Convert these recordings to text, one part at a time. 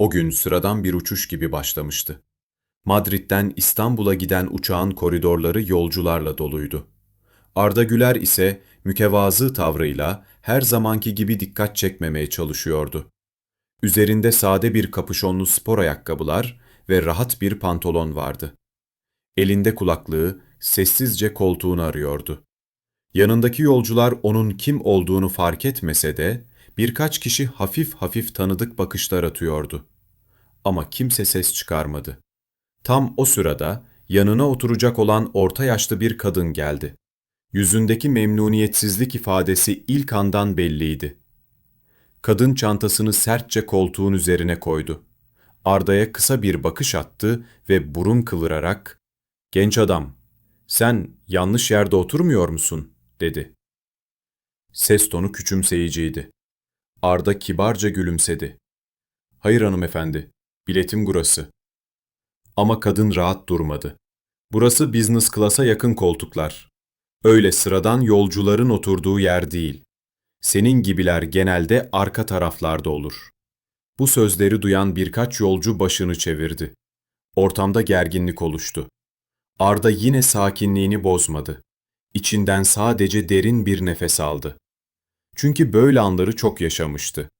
O gün sıradan bir uçuş gibi başlamıştı. Madrid'den İstanbul'a giden uçağın koridorları yolcularla doluydu. Arda Güler ise mütevazı tavrıyla her zamanki gibi dikkat çekmemeye çalışıyordu. Üzerinde sade bir kapüşonlu spor ayakkabılar ve rahat bir pantolon vardı. Elinde kulaklığı sessizce koltuğunu arıyordu. Yanındaki yolcular onun kim olduğunu fark etmese de birkaç kişi hafif hafif tanıdık bakışlar atıyordu. Ama kimse ses çıkarmadı. Tam o sırada yanına oturacak olan orta yaşlı bir kadın geldi. Yüzündeki memnuniyetsizlik ifadesi ilk andan belliydi. Kadın çantasını sertçe koltuğun üzerine koydu. Arda'ya kısa bir bakış attı ve burun kıvırarak ''Genç adam, sen yanlış yerde oturmuyor musun?'' dedi. Ses tonu küçümseyiciydi. Arda kibarca gülümsedi. ''Hayır hanımefendi, biletim burası.'' Ama kadın rahat durmadı. Burası business class'a yakın koltuklar. Öyle sıradan yolcuların oturduğu yer değil. Senin gibiler genelde arka taraflarda olur. Bu sözleri duyan birkaç yolcu başını çevirdi. Ortamda gerginlik oluştu. Arda yine sakinliğini bozmadı. İçinden sadece derin bir nefes aldı. Çünkü böyle anları çok yaşamıştı.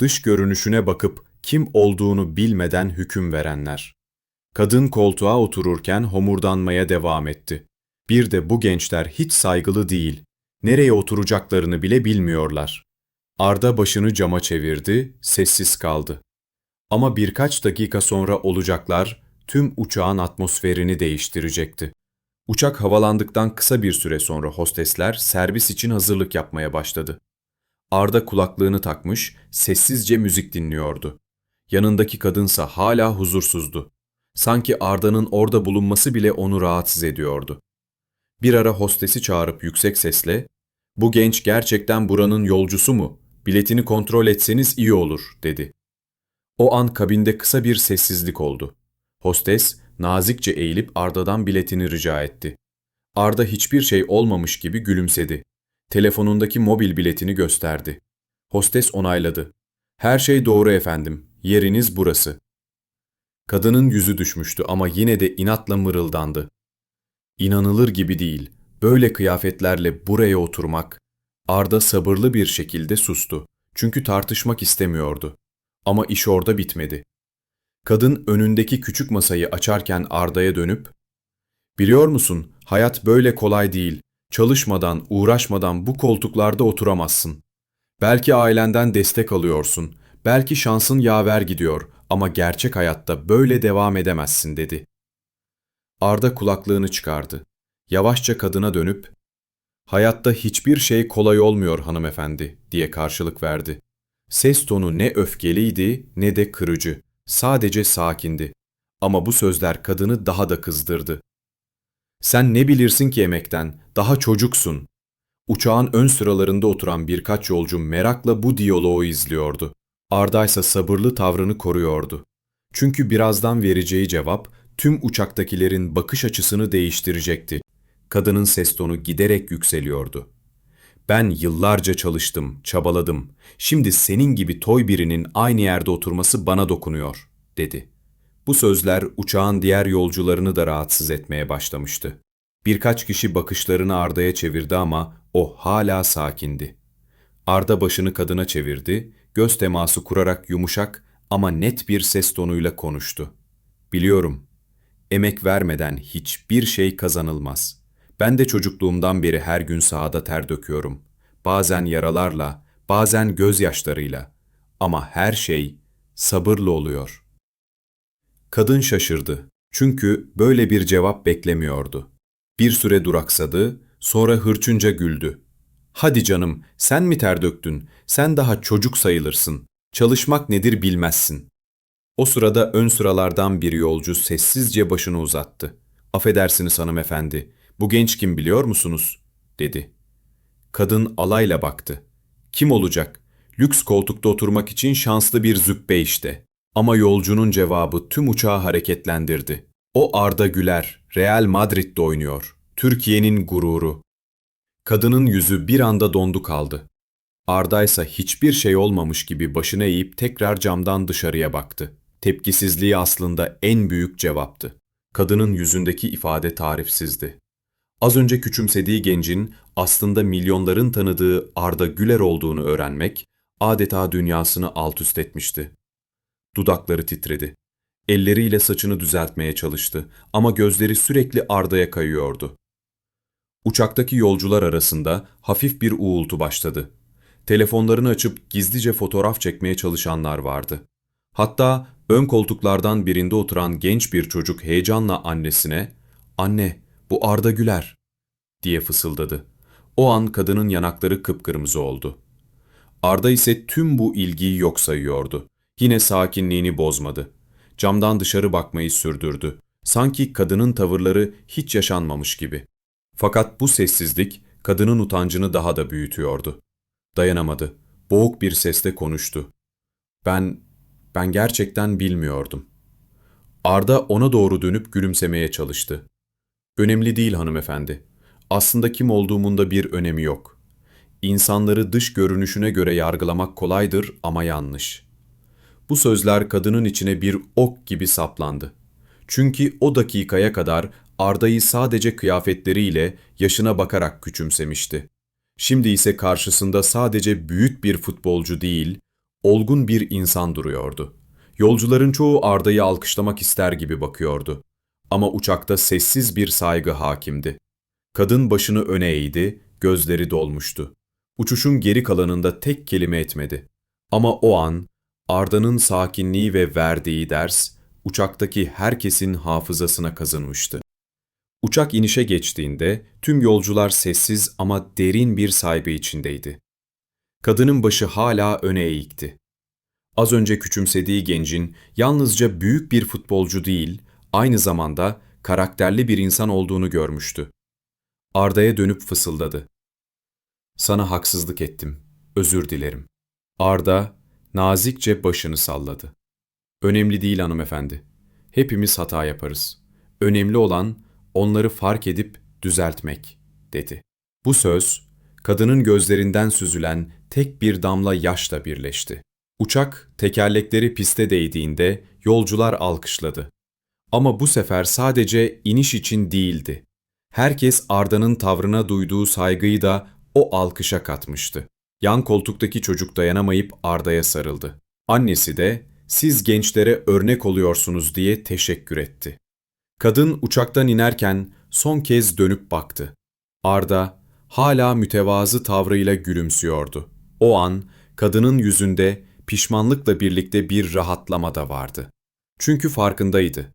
Dış görünüşüne bakıp kim olduğunu bilmeden hüküm verenler. Kadın koltuğa otururken homurdanmaya devam etti. Bir de bu gençler hiç saygılı değil. Nereye oturacaklarını bile bilmiyorlar. Arda başını cama çevirdi, sessiz kaldı. Ama birkaç dakika sonra olacaklar tüm uçağın atmosferini değiştirecekti. Uçak havalandıktan kısa bir süre sonra hostesler servis için hazırlık yapmaya başladı. Arda kulaklığını takmış, sessizce müzik dinliyordu. Yanındaki kadınsa hala huzursuzdu. Sanki Arda'nın orada bulunması bile onu rahatsız ediyordu. Bir ara hostesi çağırıp yüksek sesle, ''Bu genç gerçekten buranın yolcusu mu? Biletini kontrol etseniz iyi olur.'' dedi. O an kabinde kısa bir sessizlik oldu. Hostes nazikçe eğilip Arda'dan biletini rica etti. Arda hiçbir şey olmamış gibi gülümsedi. Telefonundaki mobil biletini gösterdi. Hostes onayladı. Her şey doğru efendim. Yeriniz burası. Kadının yüzü düşmüştü ama yine de inatla mırıldandı. İnanılır gibi değil. Böyle kıyafetlerle buraya oturmak. Arda sabırlı bir şekilde sustu. Çünkü tartışmak istemiyordu. Ama iş orada bitmedi. Kadın önündeki küçük masayı açarken Arda'ya dönüp, ''Biliyor musun, hayat böyle kolay değil. Çalışmadan, uğraşmadan bu koltuklarda oturamazsın. Belki ailenden destek alıyorsun, belki şansın yaver gidiyor ama gerçek hayatta böyle devam edemezsin.'' dedi. Arda kulaklığını çıkardı. Yavaşça kadına dönüp, ''Hayatta hiçbir şey kolay olmuyor hanımefendi.'' diye karşılık verdi. Ses tonu ne öfkeliydi ne de kırıcı. Sadece sakindi. Ama bu sözler kadını daha da kızdırdı. Sen ne bilirsin ki emekten, daha çocuksun. Uçağın ön sıralarında oturan birkaç yolcu merakla bu diyaloğu izliyordu. Arda ise sabırlı tavrını koruyordu. Çünkü birazdan vereceği cevap tüm uçaktakilerin bakış açısını değiştirecekti. Kadının ses tonu giderek yükseliyordu. Ben yıllarca çalıştım, çabaladım. Şimdi senin gibi toy birinin aynı yerde oturması bana dokunuyor, dedi. Bu sözler uçağın diğer yolcularını da rahatsız etmeye başlamıştı. Birkaç kişi bakışlarını Arda'ya çevirdi ama o hala sakindi. Arda başını kadına çevirdi, göz teması kurarak yumuşak ama net bir ses tonuyla konuştu. Biliyorum, emek vermeden hiçbir şey kazanılmaz.'' Ben de çocukluğumdan beri her gün sahada ter döküyorum. Bazen yaralarla, bazen gözyaşlarıyla. Ama her şey sabırlı oluyor. Kadın şaşırdı. Çünkü böyle bir cevap beklemiyordu. Bir süre duraksadı, sonra hırçınca güldü. Hadi canım, sen mi ter döktün? Sen daha çocuk sayılırsın. Çalışmak nedir bilmezsin. O sırada ön sıralardan bir yolcu sessizce başını uzattı. Affedersiniz hanımefendi, bu genç kim biliyor musunuz? dedi. Kadın alayla baktı. Kim olacak? Lüks koltukta oturmak için şanslı bir züppe işte. Ama yolcunun cevabı tüm uçağı hareketlendirdi. O Arda Güler, Real Madrid'de oynuyor. Türkiye'nin gururu. Kadının yüzü bir anda dondu kaldı. Arda ise hiçbir şey olmamış gibi başını eğip tekrar camdan dışarıya baktı. Tepkisizliği aslında en büyük cevaptı. Kadının yüzündeki ifade tarifsizdi. Az önce küçümsediği gencin aslında milyonların tanıdığı Arda Güler olduğunu öğrenmek adeta dünyasını alt üst etmişti. Dudakları titredi. Elleriyle saçını düzeltmeye çalıştı ama gözleri sürekli Arda'ya kayıyordu. Uçaktaki yolcular arasında hafif bir uğultu başladı. Telefonlarını açıp gizlice fotoğraf çekmeye çalışanlar vardı. Hatta ön koltuklardan birinde oturan genç bir çocuk heyecanla annesine ''Anne, bu Arda Güler.'' diye fısıldadı. O an kadının yanakları kıpkırmızı oldu. Arda ise tüm bu ilgiyi yok sayıyordu. Yine sakinliğini bozmadı. Camdan dışarı bakmayı sürdürdü. Sanki kadının tavırları hiç yaşanmamış gibi. Fakat bu sessizlik kadının utancını daha da büyütüyordu. Dayanamadı. Boğuk bir sesle konuştu. Ben, ben gerçekten bilmiyordum. Arda ona doğru dönüp gülümsemeye çalıştı. Önemli değil hanımefendi. Aslında kim olduğumun bir önemi yok. İnsanları dış görünüşüne göre yargılamak kolaydır ama yanlış. Bu sözler kadının içine bir ok gibi saplandı. Çünkü o dakikaya kadar Arda'yı sadece kıyafetleriyle, yaşına bakarak küçümsemişti. Şimdi ise karşısında sadece büyük bir futbolcu değil, olgun bir insan duruyordu. Yolcuların çoğu Arda'yı alkışlamak ister gibi bakıyordu. Ama uçakta sessiz bir saygı hakimdi. Kadın başını öne eğdi, gözleri dolmuştu. Uçuşun geri kalanında tek kelime etmedi. Ama o an Arda'nın sakinliği ve verdiği ders uçaktaki herkesin hafızasına kazınmıştı. Uçak inişe geçtiğinde tüm yolcular sessiz ama derin bir saygı içindeydi. Kadının başı hala öne eğikti. Az önce küçümsediği gencin yalnızca büyük bir futbolcu değil, aynı zamanda karakterli bir insan olduğunu görmüştü. Arda'ya dönüp fısıldadı. Sana haksızlık ettim, özür dilerim. Arda nazikçe başını salladı. Önemli değil hanımefendi. Hepimiz hata yaparız. Önemli olan onları fark edip düzeltmek, dedi. Bu söz, kadının gözlerinden süzülen tek bir damla yaşla birleşti. Uçak tekerlekleri piste değdiğinde yolcular alkışladı. Ama bu sefer sadece iniş için değildi. Herkes Arda'nın tavrına duyduğu saygıyı da o alkışa katmıştı. Yan koltuktaki çocuk dayanamayıp Arda'ya sarıldı. Annesi de siz gençlere örnek oluyorsunuz diye teşekkür etti. Kadın uçaktan inerken son kez dönüp baktı. Arda hala mütevazı tavrıyla gülümsüyordu. O an kadının yüzünde pişmanlıkla birlikte bir rahatlama da vardı. Çünkü farkındaydı.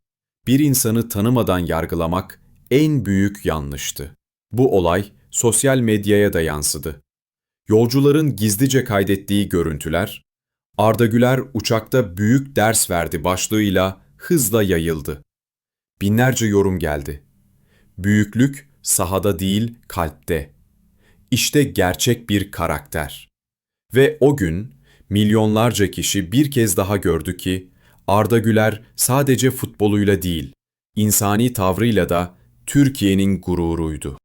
Bir insanı tanımadan yargılamak en büyük yanlıştı. Bu olay sosyal medyaya da yansıdı. Yolcuların gizlice kaydettiği görüntüler, Arda Güler uçakta büyük ders verdi başlığıyla hızla yayıldı. Binlerce yorum geldi. Büyüklük sahada değil kalpte. İşte gerçek bir karakter. Ve o gün milyonlarca kişi bir kez daha gördü ki Arda Güler sadece futboluyla değil, insani tavrıyla da Türkiye'nin gururuydu.